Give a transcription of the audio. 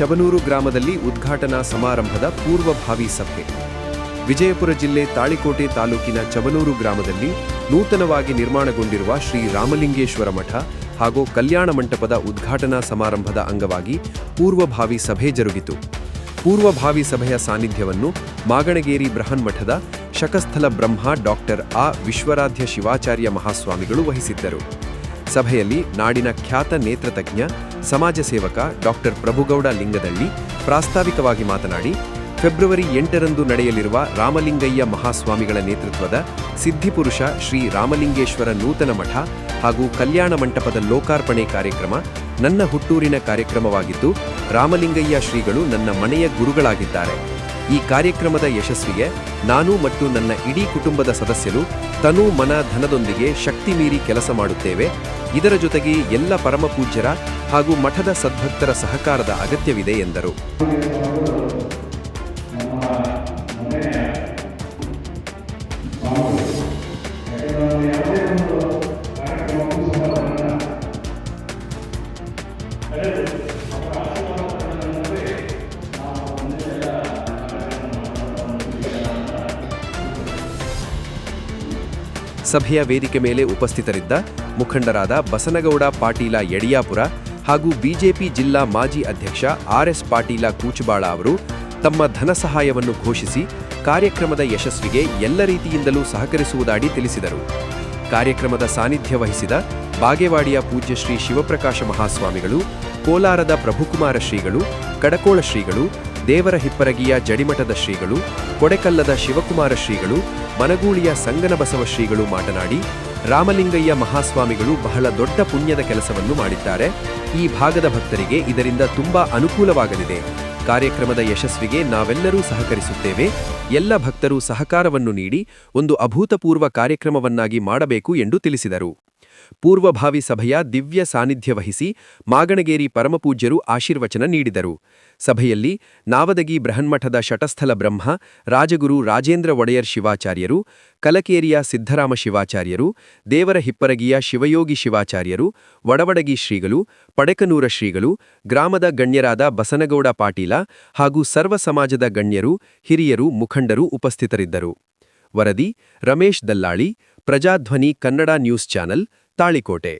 ಚಬನೂರು ಗ್ರಾಮದಲ್ಲಿ ಉದ್ಘಾಟನಾ ಸಮಾರಂಭದ ಪೂರ್ವಭಾವಿ ಸಭೆ. ವಿಜಯಪುರ ಜಿಲ್ಲೆ ತಾಳಿಕೋಟೆ ತಾಲೂಕಿನ ಚಬನೂರು ಗ್ರಾಮದಲ್ಲಿ ನೂತನವಾಗಿ ನಿರ್ಮಾಣಗೊಂಡಿರುವ ಶ್ರೀ ರಾಮಲಿಂಗೇಶ್ವರ ಮಠ ಹಾಗೂ ಕಲ್ಯಾಣ ಮಂಟಪದ ಉದ್ಘಾಟನಾ ಸಮಾರಂಭದ ಅಂಗವಾಗಿ ಪೂರ್ವಭಾವಿ ಸಭೆ ಜರುಗಿತು. ಪೂರ್ವಭಾವಿ ಸಭೆಯ ಸಾನ್ನಿಧ್ಯವನ್ನು ಮಾಗಣಗೇರಿ ಬೃಹನ್ ಮಠದ ಶಕಸ್ಥಲ ಬ್ರಹ್ಮ ಡಾಕ್ಟರ್ ಆ ವಿಶ್ವರಾಧ್ಯ ಶಿವಾಚಾರ್ಯ ಮಹಾಸ್ವಾಮಿಗಳು ವಹಿಸಿದ್ದರು. ಸಭೆಯಲ್ಲಿ ನಾಡಿನ ಖ್ಯಾತ ನೇತ್ರತಜ್ಞ ಸಮಾಜ ಸೇವಕ ಡಾಕ್ಟರ್ ಪ್ರಭುಗೌಡ ಲಿಂಗದಳ್ಳಿ ಪ್ರಾಸ್ತಾವಿಕವಾಗಿ ಮಾತನಾಡಿ, ಫೆಬ್ರವರಿ ಎಂಟರಂದು ನಡೆಯಲಿರುವ ರಾಮಲಿಂಗಯ್ಯ ಮಹಾಸ್ವಾಮಿಗಳ ನೇತೃತ್ವದ ಸಿದ್ಧಿಪುರುಷ ಶ್ರೀ ರಾಮಲಿಂಗೇಶ್ವರ ನೂತನ ಮಠ ಹಾಗೂ ಕಲ್ಯಾಣ ಮಂಟಪದ ಲೋಕಾರ್ಪಣೆ ಕಾರ್ಯಕ್ರಮ ನನ್ನ ಹುಟ್ಟೂರಿನ ಕಾರ್ಯಕ್ರಮವಾಗಿದ್ದು, ರಾಮಲಿಂಗಯ್ಯ ಶ್ರೀಗಳು ನನ್ನ ಮನೆಯ ಗುರುಗಳಾಗಿದ್ದಾರೆ. ಈ ಕಾರ್ಯಕ್ರಮದ ಯಶಸ್ವಿಗೆ ನಾನು ಮತ್ತು ನನ್ನ ಇಡೀ ಕುಟುಂಬದ ಸದಸ್ಯರು ತನು ಮನ ಧನದೊಂದಿಗೆ ಶಕ್ತಿ ಮೀರಿ ಕೆಲಸ ಮಾಡುತ್ತೇವೆ. ಇದರ ಜೊತೆಗೆ ಎಲ್ಲ ಪರಮಪೂಜ್ಯರ ಹಾಗೂ ಮಠದ ಸದ್ಭಕ್ತರ ಸಹಕಾರದ ಅಗತ್ಯವಿದೆ ಎಂದರು. ಸಭೆಯ ವೇದಿಕೆ ಮೇಲೆ ಉಪಸ್ಥಿತರಿದ್ದ ಮುಖಂಡರಾದ ಬಸನಗೌಡ ಪಾಟೀಲ ಯಡಿಯಾಪುರ ಹಾಗೂ ಬಿಜೆಪಿ ಜಿಲ್ಲಾ ಮಾಜಿ ಅಧ್ಯಕ್ಷ ಆರ್ಎಸ್ ಪಾಟೀಲ ಕೂಚಬಾಳ ಅವರು ತಮ್ಮ ಧನ ಸಹಾಯವನ್ನು ಘೋಷಿಸಿ ಕಾರ್ಯಕ್ರಮದ ಯಶಸ್ವಿಗೆ ಎಲ್ಲ ರೀತಿಯಿಂದಲೂ ಸಹಕರಿಸುವುದಾಗಿ ತಿಳಿಸಿದರು. ಕಾರ್ಯಕ್ರಮದ ಸಾನ್ನಿಧ್ಯ ವಹಿಸಿದ ಬಾಗೇವಾಡಿಯ ಪೂಜ್ಯ ಶ್ರೀ ಶಿವಪ್ರಕಾಶ ಮಹಾಸ್ವಾಮಿಗಳು, ಕೋಲಾರದ ಪ್ರಭುಕುಮಾರ ಶ್ರೀಗಳು, ಕಡಕೋಳ ಶ್ರೀಗಳು, ದೇವರ ಹಿಪ್ಪರಗಿಯ ಜಡಿಮಠದ ಶ್ರೀಗಳು, ಕೊಡೆಕಲ್ಲದ ಶಿವಕುಮಾರ ಶ್ರೀಗಳು, ಮನಗೂಳಿಯ ಸಂಗನಬಸವ ಶ್ರೀಗಳು ಮಾತನಾಡಿ ರಾಮಲಿಂಗಯ್ಯ ಮಹಾಸ್ವಾಮಿಗಳು ಬಹಳ ದೊಡ್ಡ ಪುಣ್ಯದ ಕೆಲಸವನ್ನು ಮಾಡಿದ್ದಾರೆ. ಈ ಭಾಗದ ಭಕ್ತರಿಗೆ ಇದರಿಂದ ತುಂಬಾ ಅನುಕೂಲವಾಗಲಿದೆ. ಕಾರ್ಯಕ್ರಮದ ಯಶಸ್ವಿಗೆ ನಾವೆಲ್ಲರೂ ಸಹಕರಿಸುತ್ತೇವೆ. ಎಲ್ಲ ಭಕ್ತರು ಸಹಕಾರವನ್ನು ನೀಡಿ ಒಂದು ಅಭೂತಪೂರ್ವ ಕಾರ್ಯಕ್ರಮವನ್ನಾಗಿ ಮಾಡಬೇಕು ಎಂದು ತಿಳಿಸಿದರು. ಪೂರ್ವಭಾವಿ ಸಭೆಯ ದಿವ್ಯ ಸಾನ್ನಿಧ್ಯ ವಹಿಸಿ ಮಾಗಣಗೇರಿ ಪರಮಪೂಜ್ಯರು ಆಶೀರ್ವಚನ ನೀಡಿದರು. ಸಭೆಯಲ್ಲಿ ನಾವದಗಿ ಬೃಹನ್ಮಠದ ಶಟಸ್ಥಲ ಬ್ರಹ್ಮ, ರಾಜಗುರು ರಾಜೇಂದ್ರ ಒಡೆಯರ್ ಶಿವಾಚಾರ್ಯರು, ಕಲಕೇರಿಯ ಸಿದ್ಧರಾಮ ಶಿವಾಚಾರ್ಯರು, ದೇವರ ಹಿಪ್ಪರಗಿಯ ಶಿವಯೋಗಿ ಶಿವಾಚಾರ್ಯರು, ವಡವಡಗಿ ಶ್ರೀಗಳು, ಪಡೆಕನೂರ ಶ್ರೀಗಳು, ಗ್ರಾಮದ ಗಣ್ಯರಾದ ಬಸನಗೌಡ ಪಾಟೀಲ ಹಾಗೂ ಸರ್ವ ಸಮಾಜದ ಗಣ್ಯರು, ಹಿರಿಯರು, ಮುಖಂಡರು ಉಪಸ್ಥಿತರಿದ್ದರು. ವರದಿ ರಮೇಶ್ ದಲ್ಲಾಳಿ, ಪ್ರಜಾಧ್ವನಿ ಕನ್ನಡ ನ್ಯೂಸ್ ಚಾನೆಲ್ ತಾಳಿಕೋಟೆ.